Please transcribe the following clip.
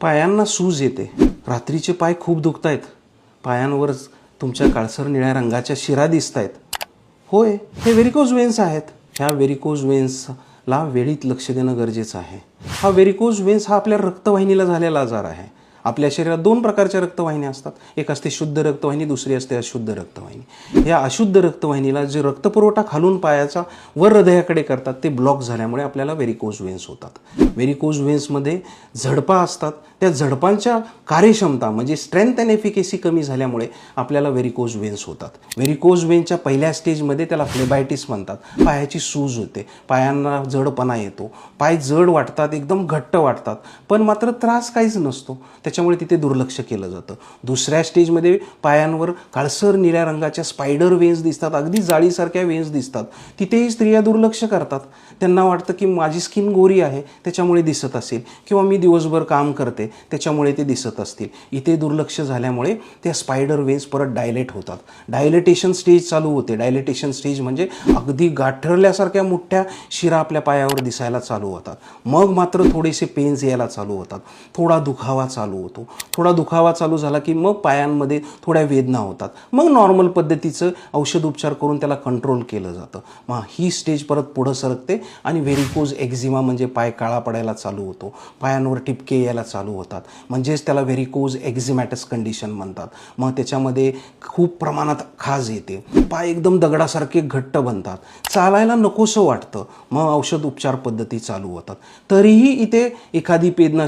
पायांना सूज येते. रात्रीचे पाय खूप दुखत आहेत पायांवर तुमच्या काळसर निळ्या रंगाच्या शिरा दिसत आहेत होय हे व्हेरिकोज वेन्स आहेत. ह्या व्हेरिकोज वेन्सला वेळीत लक्ष देणं गरजेचं आहे. हा व्हेरिकोज वेन्स हा आपल्या रक्तवाहिनीला झालेला आजार आहे. आपल्या शरीरात दोन प्रकारच्या रक्तवाहिन्या असतात. एक असते शुद्ध रक्तवाहिनी दुसरी असते अशुद्ध रक्तवाहिनी. या अशुद्ध रक्तवाहिनीला जे रक्तपुरवठा खालून पायाचा वर हृदयाकडे करतात ते ब्लॉक झाल्यामुळे आपल्याला व्हेरिकोज वेन्स होतात. व्हेरिकोज वेन्समध्ये झडपा असतात. त्या झडपांच्या कार्यक्षमता म्हणजे स्ट्रेंथ अँड एफिकेसी कमी झाल्यामुळे आपल्याला व्हेरिकोज वेन्स होतात. व्हेरिकोज वेन्सच्या पहिल्या स्टेजमध्ये त्याला फ्लेबायटिस म्हणतात. पायाची सूज होते. पायांना जडपणा येतो. पाय जड वाटतात एकदम घट्ट वाटतात. पण मात्र त्रास काहीच नसतो. त्याच्यामुळे तिथे दुर्लक्ष केलं जातं. दुसऱ्या स्टेजमध्ये पायांवर काळसर निळ्या रंगाच्या स्पायडर वेन्स दिसतात. अगदी जाळीसारख्या वेन्स दिसतात. तिथेही स्त्रिया दुर्लक्ष करतात. त्यांना वाटतं की माझी स्किन गोरी आहे त्याच्यामुळे दिसत असेल. किंवा मी दिवसभर काम करते त्याच्यामुळे ते दिसत असतील. इथे दुर्लक्ष झाल्यामुळे त्या स्पायडर वेन्स परत डायलेट होतात. डायलेटेशन स्टेज चालू होते. डायलेटेशन स्टेज म्हणजे अगदी गाठरल्यासारख्या मोठ्या शिरा आपल्या पायावर दिसायला चालू होतात. मग मात्र थोडेसे पेन्स यायला चालू होतात. थोडा दुखावा चालू होतो. थोडा दुखावा चालू झाला की मग पायांमध्ये थोड्या वेदना होतात. मग नॉर्मल पद्धतीचं औषध उपचार करून त्याला कंट्रोल केलं जातं. मग ही स्टेज परत पुढं सरकते आणि व्हेरिकोज एक्झिमा म्हणजे पाय काळा पडायला चालू होतो. पायांवर टिपके यायला चालू होतात. म्हणजेच त्याला व्हेरिकोज एक्झिमॅटस कंडिशन म्हणतात. मग त्याच्यामध्ये खूप प्रमाणात खाज येते. पाय एकदम दगडासारखे घट्ट बनतात. चालायला नकोसं वाटतं. मग औषध उपचार पद्धती चालू होतात. तरीही इथे एखादी पेदना